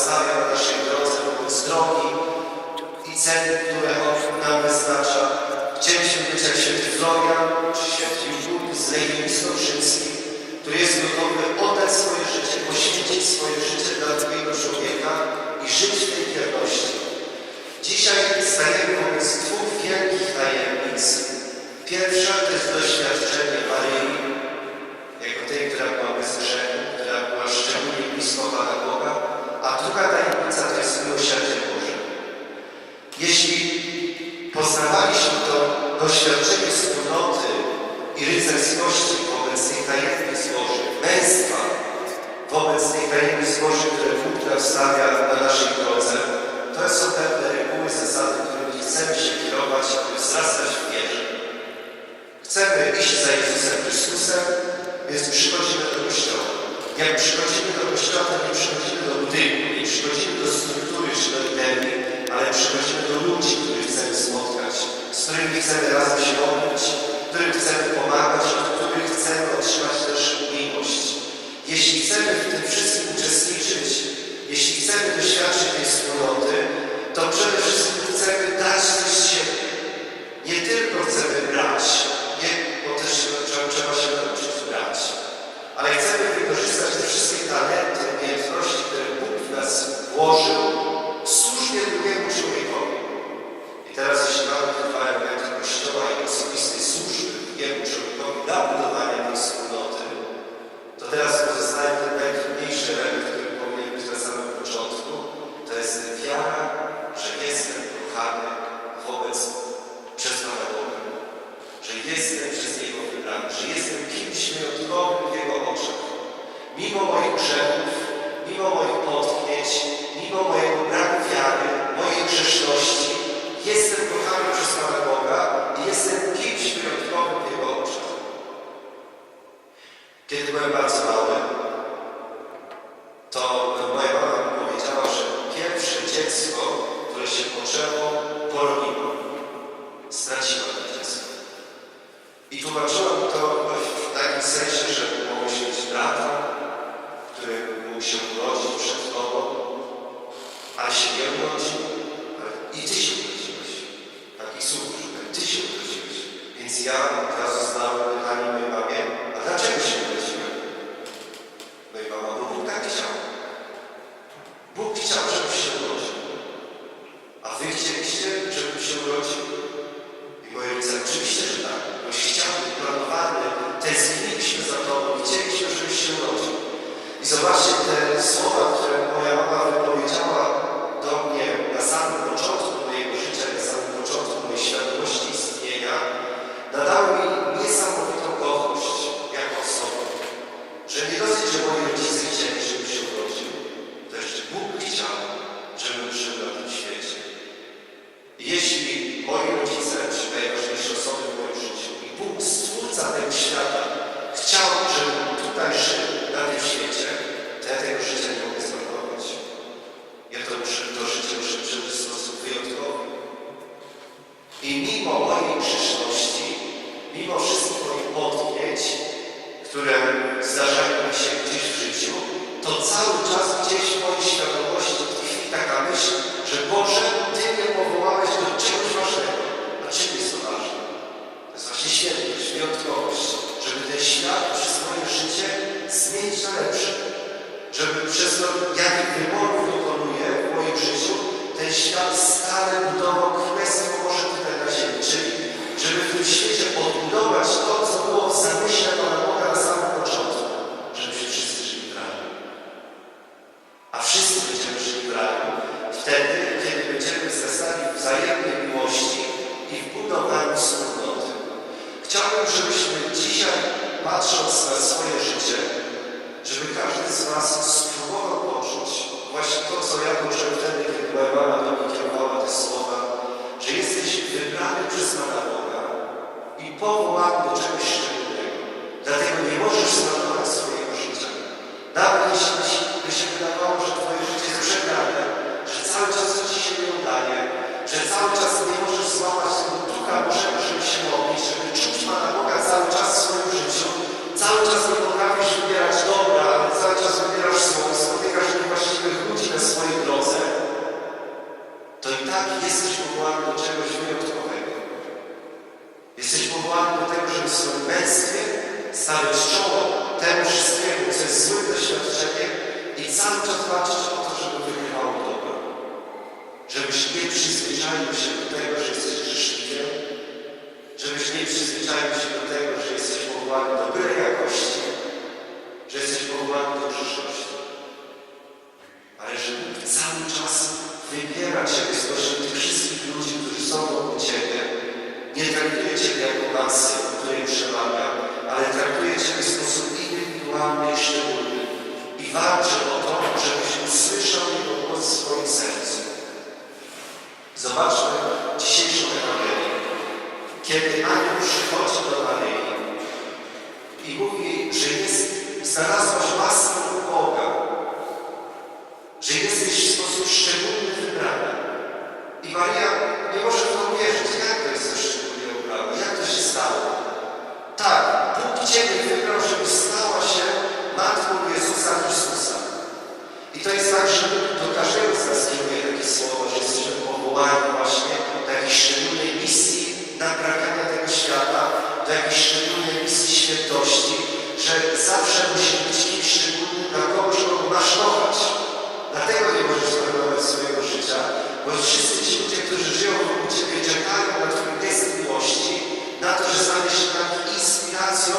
stawia na naszej drodze wobec drogi i cel, którego nam wyznacza. Chcieliśmy być jak święty Florian czy święty Józef z Lejnim Stokrzyckim, który jest gotowy oddać swoje życie, poświęcić swoje życie dla drugiego człowieka i żyć w tej wierności. Dzisiaj stajemy wobec dwóch wielkich tajemnic. Pierwsza to jest doświadczenie Maryi, jako tej, która była bez grzechu, która była szczególnie blisko Pana Boga, a druga tajemnica to jest miłosierdzie Boże. Jeśli poznawaliśmy to doświadczenie wspólnoty i rycerskości wobec tej tajemnicy złoży, męstwa wobec tej tajemnicy złoży, które Bóg stawia na naszej drodze, to są pewne reguły, zasady, którymi chcemy się kierować, aby wzrastać w wierze. Chcemy iść za Jezusem Chrystusem, więc przychodzimy do Kościoła. Jak przychodzimy z którymi chcemy razem się modlić, którym chcemy pomagać, i powołał do czegoś szczególnego. Dlatego nie możesz zmarnować swojego życia. Nawet jeśli by się wydawało, że Twoje życie jest przegrane, że cały czas coś Ci się nie udaje, że cały czas nie możesz złamać tego ducha Bożego, żeby się modlić, żeby czuć Pana Boga cały czas w swoim życiu, cały czas nie potrafisz wybierać dobra, ale cały czas wybierasz zło, spotykasz niewłaściwych ludzi na swojej drodze, to i tak jesteś powołany do czegoś wyjątkowego. Jesteś powołany do tego, żeby w swoim męstwie stawiać czoło temu swojemu, co Zobaczmy dzisiejszą Ewangelię. Kiedy Anioł przychodzi do Maryi i mówi, że jest, znalazłaś masę pragnienia tego świata do jakiejś szczególnej misji świętości, że zawsze musi być kimś szczególnym dla kogoś, kogo masz kochać. Dlatego nie możesz zmarnować swojego życia, bo wszyscy ci ludzie, którzy żyją wokół Ciebie, czekają na Twój gest miłości, na to, że staniesz się dla nich inspiracją,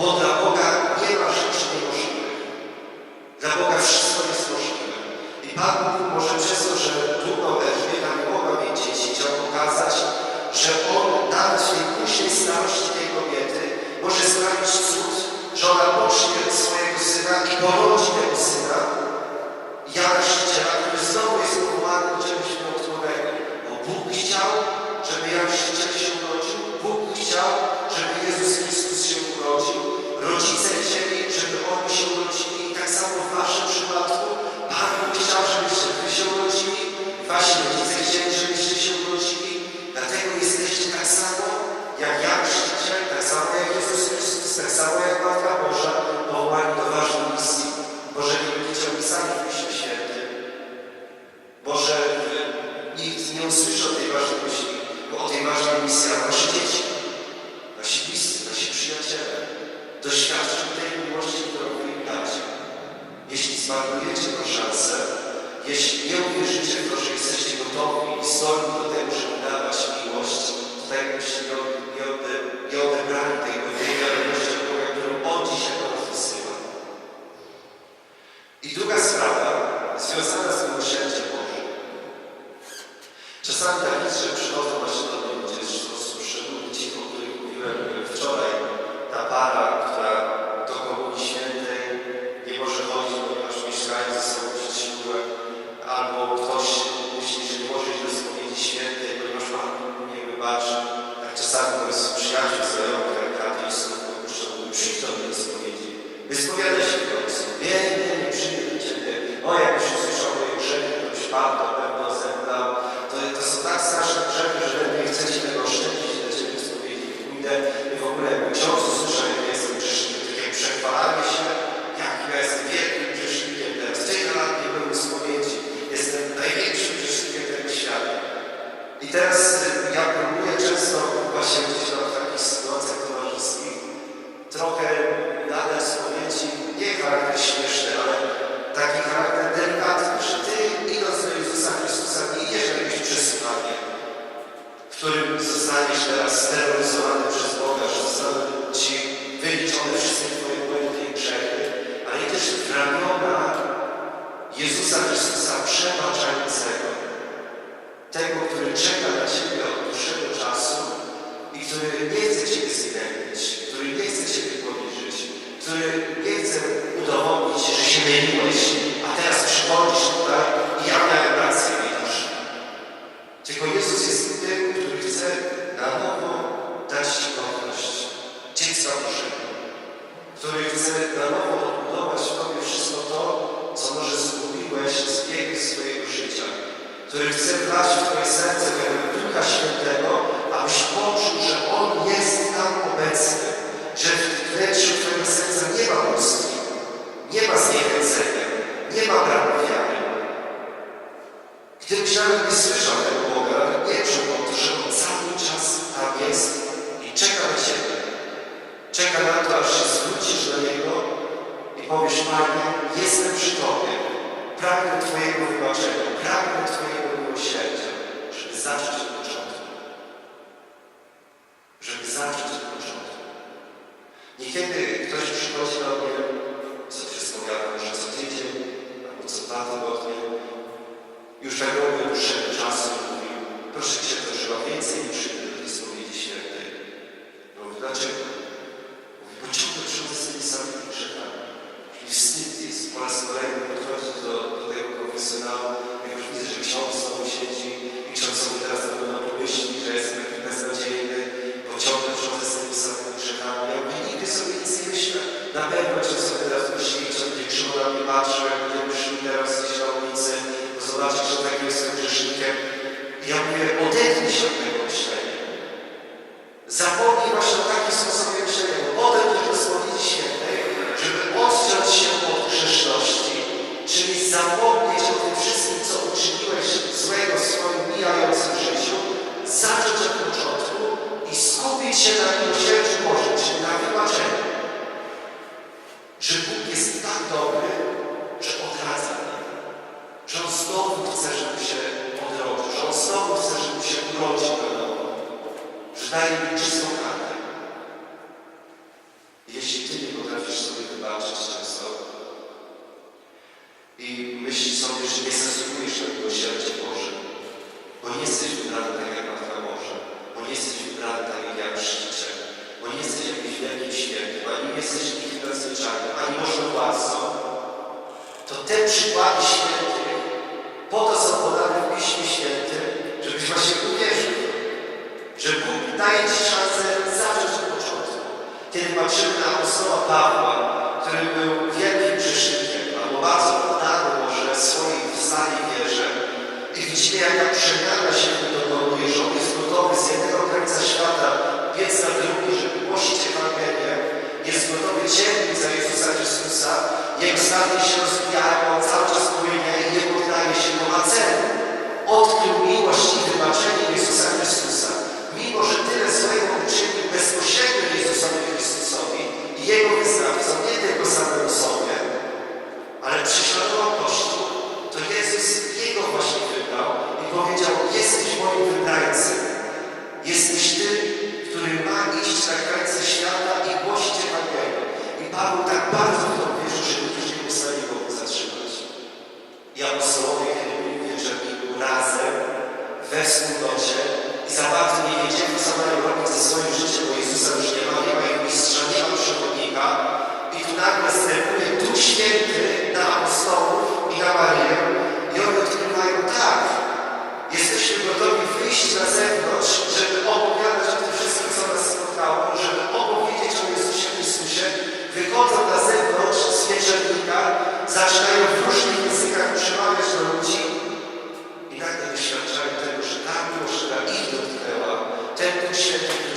bo dla Boga nie ma rzeczy niemożliwych. Dla Boga wszystko jest możliwe. I Pan może przez to, że dumną Elżbieta nie mogła mieć dzieci, chciał pokazać, że On nawet w tej późnej starości tej kobiety może sprawić cud, że ona pocznie swojego syna i porządku. só no. Zostaniesz teraz steroryzowany przez Boga, że zostaną Ci wyliczone wszystkie Twoje błędy i grzechy, ale idziesz w ramiona Jezusa Chrystusa przebaczającego, tego, który czeka na Ciebie od dłuższego czasu i który nie chce Ciebie zgnębić, który nie chce Ciebie poniżyć, który nie chce udowodnić, że się myliłeś, a teraz przychodzisz tutaj i ja miałem rację, widzisz. Tylko Jezus jest tym, który chce na nowo dać Ci godność dziecka Bożego, który chce na nowo odbudować w Tobie wszystko to, co może zgubiłeś z biegu swojego życia, który chce wlać w Twoje serce tego Ducha Świętego, abyś poczuł, że On jest tam obecny, że w wnętrzu Twojego serca nie ma pustki, nie ma zniechęcenia, nie ma braku wiary. Gdybyś nawet nie słyszał tego Boga, nie czuł on to, że On cały czas tam jest i czeka na Ciebie. Czeka na to, aż się zwrócisz do Niego Panie, jestem przy Tobie. Pragnę Twojego wybaczenia, pragnę Twojego miłosierdzia, żeby zacząć od początku. Żeby zacząć od początku. Niekiedy ktoś przychodzi do mnie, co się spowiada, może co tydzień, albo co dwa tygodnie, już tak robię od dłuższego czasu i mówił, proszę Cię, to trzeba więcej niż przyjdę do tej spowiedzi świętej. No mówię, dlaczego? Mówi, bo ciągle przychodzę z tymi samymi grzechami. I wstyd jest po raz kolejny podchodzić do, do tego konfesjonału, jak już widzę, że ksiądz znowu siedzi i ksiądz sobie teraz na pewno pomyśli, że jestem taki beznadziejny, bo ciągle przychodzę z tymi samymi grzechami. Ja mówię, nigdy sobie nic nie myślę. Na pewno ksiądz sobie teraz myśli, ksiądz będzie krzywo na mnie patrzył, jak będziemy szli teraz gdzieś na ulicy, bo zobaczy, że takim jestem grzesznikiem. I ja mówię, odetnij się od tego myślenia. Zapomnij właśnie o takim sposobie myślenia, bo odejdź do spowiedzi świętej, żeby odciąć się od grzeszności, czyli zapomnieć o tym wszystkim, co uczyniłeś złego w swoim mijającym życiu, zacząć od początku i skupić się na miłosierdziu Bożym, czyli na wybaczeniu. Że Bóg jest tak dobry, że odradza mnie. Że On znowu chce, żeby się odrodził, że On znowu chce, żeby się urodził na nowo. Że daje mi czystą kartę. Jeśli Ty nie potrafisz sobie wybaczyć często i myślisz sobie, że nie zasługujesz na miłosierdzie Boże, bo nie jesteś wybrany tak jak Matka Boże, bo nie jesteś wybrany tak jak Jan Chrzciciel, bo nie jesteś jakimś wielkim świętym, ani nie jesteś nikim nadzwyczajnym, ani może władcą, to te przykłady świętych po to są podane w Piśmie Świętym, żebyś właśnie uwierzył, że Bóg daje Ci szansę zacząć od początku. Kiedy patrzymy na apostoła Pawła, który był wielkim grzesznikiem, albo bardzo oddany może swojej starej wierze i widzimy, jaka przemiana się w nim dokonuje, że on jest gotowy z jednego krańca świata biec na drugi, żeby głosić Ewangelię, jest gotowy cierpieć za Jezusa Chrystusa, jego statki się rozwijają, on cały czas płynie i nie poddaje się, bo ma cel. Odkrył miłość i wybaczenie Jezusa Chrystusa. Mimo, że tyle złego uczynił bezpośrednio Jezusowi Chrystusowi i Jego wyznawcom, nie tylko samemu sobie, ale prześladował Tak bardzo to że ludzie nie był w stanie go zatrzymać. Apostołowie, kiedy byli w wieczorniku razem, we i za bardzo nie wiedzieli, co mają robić ze swoim życiem, bo Jezusa już nie ma, nie ma mistrza, nie ma przewodnika. I tu nagle wstępuje Duch Święty na apostołów i na Marię i oni odkrywają tak, jesteśmy gotowi wyjść na zewnątrz, żeby opowiadać o tym wszystkim, co nas spotkało, żeby opowiedzieć o Wychodzą na zewnątrz z wieczornika, zaczynają w różnych językach przemawiać do ludzi. I nagle doświadczają tego, że ta miłość, która ich dotknęła, ten Duch Święty, który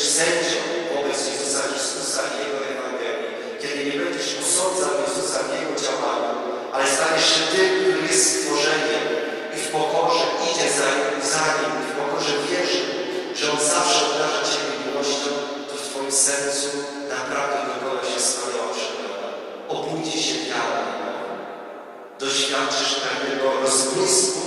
będziesz sędzią wobec Jezusa Chrystusa i Jego Ewangelii, kiedy nie będziesz osądzał Jezusa w Jego działaniu, ale staniesz się tym, który jest stworzeniem i w pokorze idzie za, za Nim, w pokorze wierzy, że On zawsze obdarza Ciebie miłością, to w Twoim sercu naprawdę dokona się wspaniała przemiana. Obudzi się wiara. Doświadczysz pewnego rozbłysku